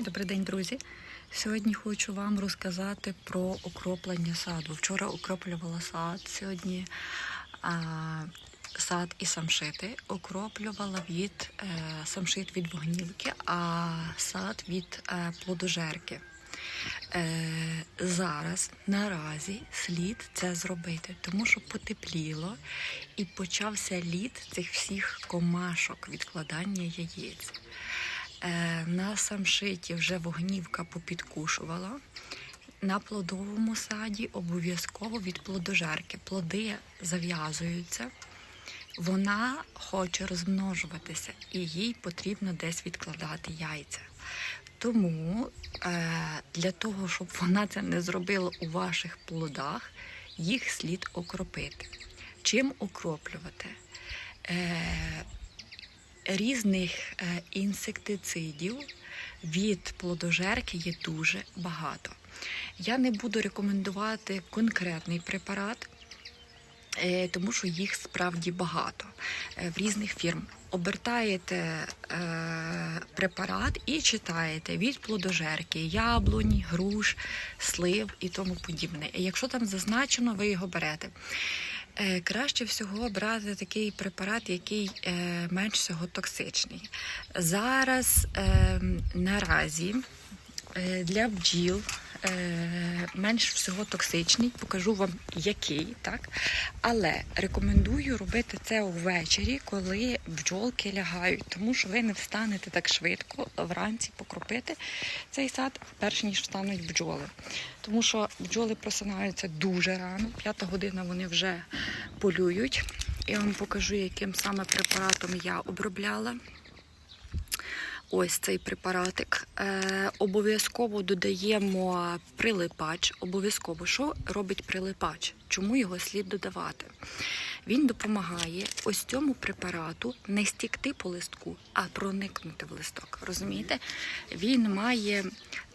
Добрий день, друзі. Сьогодні хочу вам розказати про окроплення саду. Вчора окроплювала сад, сьогодні а, сад і самшити. Окроплювала від е, самшит від вогнівки, а сад від е, плодожерки. Е, зараз наразі слід це зробити, тому що потепліло і почався лід цих всіх комашок відкладання яєць. Е, на самшиті вже вогнівка попідкушувала. На плодовому саді обов'язково від плодожерки. Плоди зав'язуються. Вона хоче розмножуватися, і їй потрібно десь відкладати яйця. Тому е, для того, щоб вона це не зробила у ваших плодах, їх слід окропити. Чим окроплювати? Різних е, інсектицидів від плодожерки є дуже багато. Я не буду рекомендувати конкретний препарат, е, тому що їх справді багато е, в різних фірм. Обертаєте препарат і читаєте від плодожерки, яблунь, груш, слив і тому подібне. Якщо там зазначено, ви його берете. Е, Краще всього брати такий препарат, який е, менш всього токсичний. Зараз е, наразі е, для бджіл менш всього токсичний, покажу вам який, так? Але рекомендую робити це увечері, коли бджолки лягають, тому що ви не встанете так швидко вранці покропити цей сад, перш ніж встануть бджоли. Тому що бджоли просинаються дуже рано, п'ята година вони вже полюють. Я вам покажу, яким саме препаратом я обробляла. Ось цей препаратик. Е, обов'язково додаємо прилипач. Обов'язково, що робить прилипач? Чому його слід додавати? Він допомагає ось цьому препарату не стікти по листку, а проникнути в листок. Розумієте? Він має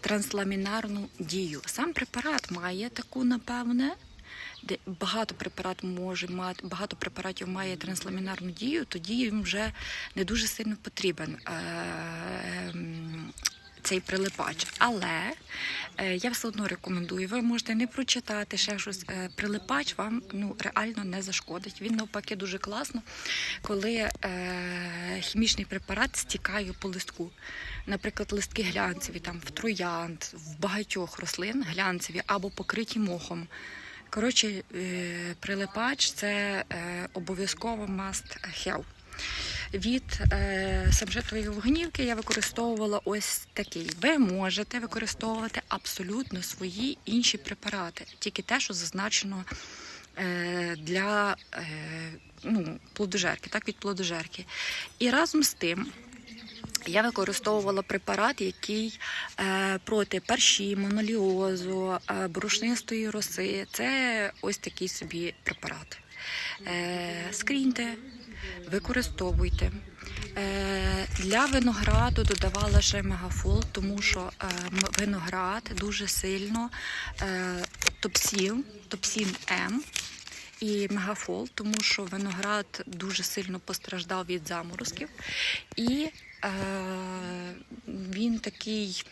трансламінарну дію. Сам препарат має таку, напевне, де багато препарат може мати, багато препаратів має трансламінарну дію, тоді їм вже не дуже сильно потрібен е, цей прилипач. Але е, я все одно рекомендую. Ви можете не прочитати ще щось. Е, прилипач вам ну реально не зашкодить. Він навпаки дуже класно, коли е, хімічний препарат стікає по листку. Наприклад, листки глянцеві, там в троянд, в багатьох рослин глянцеві або покриті мохом. Коротше, е, прилипач це е, обов'язково must have. Від е, самжитової вогнівки я використовувала ось такий. Ви можете використовувати абсолютно свої інші препарати, тільки те, що зазначено е, для е, ну, плодожерки, так, від плодожерки. І разом з тим. Я використовувала препарат, який е, проти парші, моноліозу, е, борошнистої роси. Це ось такий собі препарат. Е, скріньте, використовуйте. Для винограду додавала ще мегафол, тому що виноград дуже сильно топсін, топсін М і мегафол, тому що виноград дуже сильно постраждав від заморозків. І е, він такий,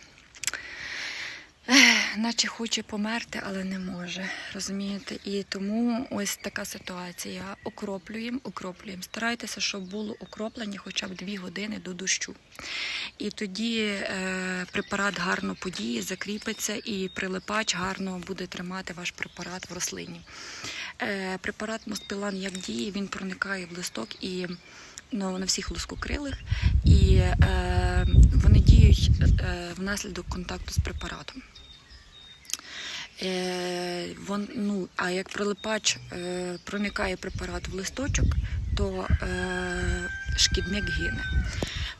наче хоче померти, але не може. Розумієте? І тому ось така ситуація. Окроплюємо, окроплюємо. Старайтеся, щоб було окроплення хоча б 2 години до дощу. І тоді е, препарат гарно подіє, закріпиться, і прилипач гарно буде тримати ваш препарат в рослині. Е, препарат Моспілан як діє, він проникає в листок і ну, на всіх лоскокрилих, і е, вони діють е, внаслідок контакту з препаратом. Е, вон, ну, а як прилипач е, проникає препарат в листочок, то е, шкідник гине.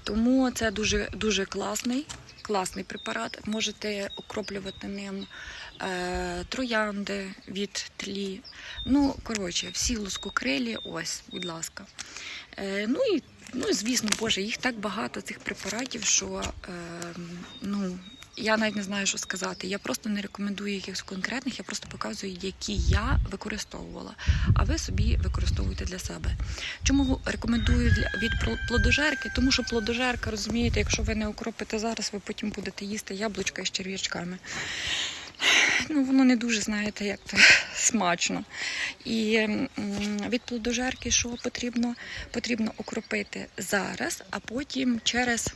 Тому це дуже, дуже класний, класний препарат. Можете окроплювати ним троянди від тлі. Ну, коротше, всі лоскокрилі, ось, будь ласка. Е, ну і ну, звісно, Боже, їх так багато цих препаратів, що е, ну, я навіть не знаю, що сказати. Я просто не рекомендую якихось конкретних, я просто показую, які я використовувала. А ви собі використовуєте для себе. Чому рекомендую від плодожерки? Тому що плодожерка, розумієте, якщо ви не окропите зараз, ви потім будете їсти яблучка із черв'ячками. Ну, воно не дуже, знаєте, як то смачно. І від плодожерки що потрібно? Потрібно окропити зараз, а потім через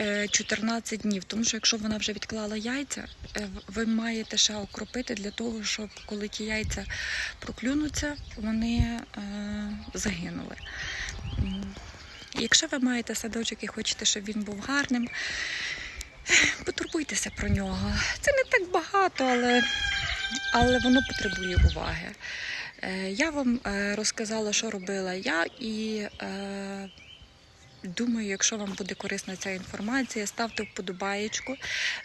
е, 14 днів. Тому що якщо вона вже відклала яйця, е, ви маєте ще окропити для того, щоб коли ті яйця проклюнуться, вони е, загинули. Якщо ви маєте садочок і хочете, щоб він був гарним, потурбуйтеся про нього. Це не так багато, але, але воно потребує уваги. Е, Я вам е, розказала, що робила я, і е, думаю, якщо вам буде корисна ця інформація, ставте вподобаєчку,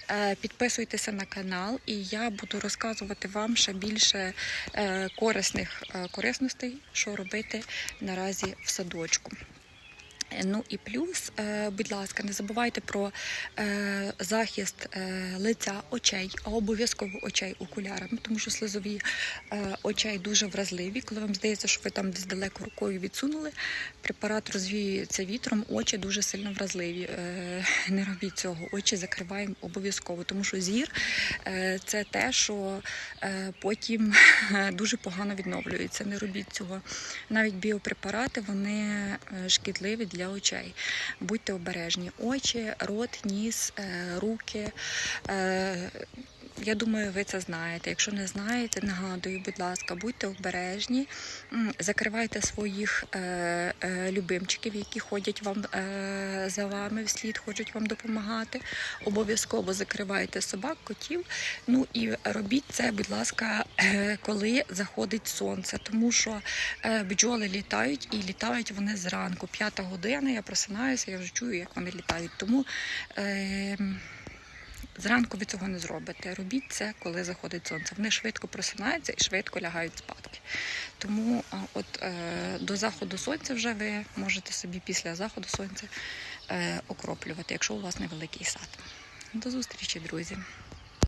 е, підписуйтеся на канал, і я буду розказувати вам ще більше е, корисних е, корисностей, що робити наразі в садочку. Ну і плюс, е, будь ласка, не забувайте про е, захист е, лиця, очей, а обов'язково очей окулярами, тому що слизові очей дуже вразливі. Коли вам здається, що ви там десь далеко рукою відсунули, препарат розвіюється вітром, очі дуже сильно вразливі. Не робіть цього. Очі закриваємо обов'язково, тому що зір це те, що потім дуже погано відновлюється. Не робіть цього. Навіть біопрепарати вони шкідливі для очей. Будьте обережні. Очі, рот, ніс, е, руки. Я думаю, ви це знаєте. Якщо не знаєте, нагадую, будь ласка, будьте обережні, закривайте своїх е, е, любимчиків, які ходять вам е, за вами вслід, хочуть вам допомагати. Обов'язково закривайте собак, котів. Ну і робіть це, будь ласка, е, коли заходить сонце, тому що е, бджоли літають і літають вони зранку. П'ята година, я просинаюся, я вже чую, як вони літають. Тому е, зранку ви цього не зробите. Робіть це, коли заходить сонце. Вони швидко просинаються і швидко лягають спадки. Тому от е, до заходу сонця вже ви можете собі після заходу сонця е, окроплювати, якщо у вас невеликий сад. До зустрічі, друзі!